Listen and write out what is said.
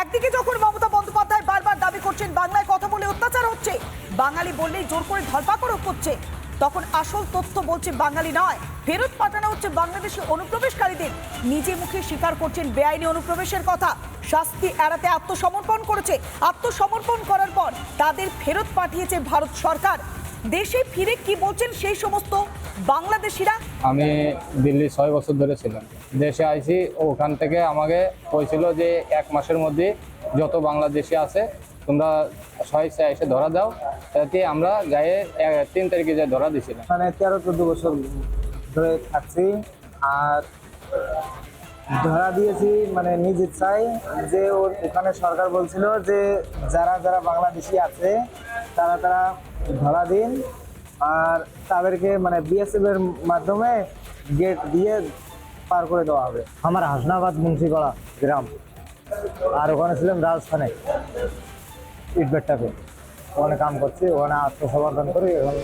একদিকে যখন মমতা বন্দ্যোপাধ্যায় বারবার দাবি করছেন, বাংলায় কথা বলে অত্যাচার হচ্ছে, বাঙালি বললেই জোর করে ধরপাকড় করছে, তখন আসল তথ্য বলছে বাঙালি নয়। ফেরত পাঠানো হচ্ছে বাংলাদেশি অনুপ্রবেশকারীদের। নিজে মুখে স্বীকার করছেন বেআইনি অনুপ্রবেশের কথা। শাস্তি এড়াতে আত্মসমর্পণ করেছে। আত্মসমর্পণ করার পর তাদের ফেরত পাঠিয়েছে ভারত সরকার। দেশে ফিরে কি বলছেন সেই সমস্ত বাংলাদেশিরা? আমি দিল্লি ছয় বছর ধরে ছিলাম। দেশে আইছি ওখান থেকে আমাকে বলছিল যে এক মাসের মধ্যে যত বাংলাদেশি আছে তোমরা স্বেচ্ছায় এসে ধরা দাও। তাতে আমরা গায়ে তিন তারিখে যে ধরা দিছিলাম মানে তেরো চোদ্দ বছর ধরে থাকছি আর ধরা দিয়েছি মানে নিজ ইচ্ছায় যে ওর- ওখানে সরকার বলছিল যে যারা যারা বাংলাদেশি আছে তারা তারা ভাড়া দিন আর তাদেরকে মানে বিএসএফ এর মাধ্যমে গেট দিয়ে পার করে দেওয়া হবে। আমার হাসনাবাদ মুন্সিপাড়া গ্রাম। আর ওখানে ছিলাম রাজস্থানে ইটবেটটাকে ওখানে কাম করছি, ওখানে আত্মসমর্পণ করি, এখন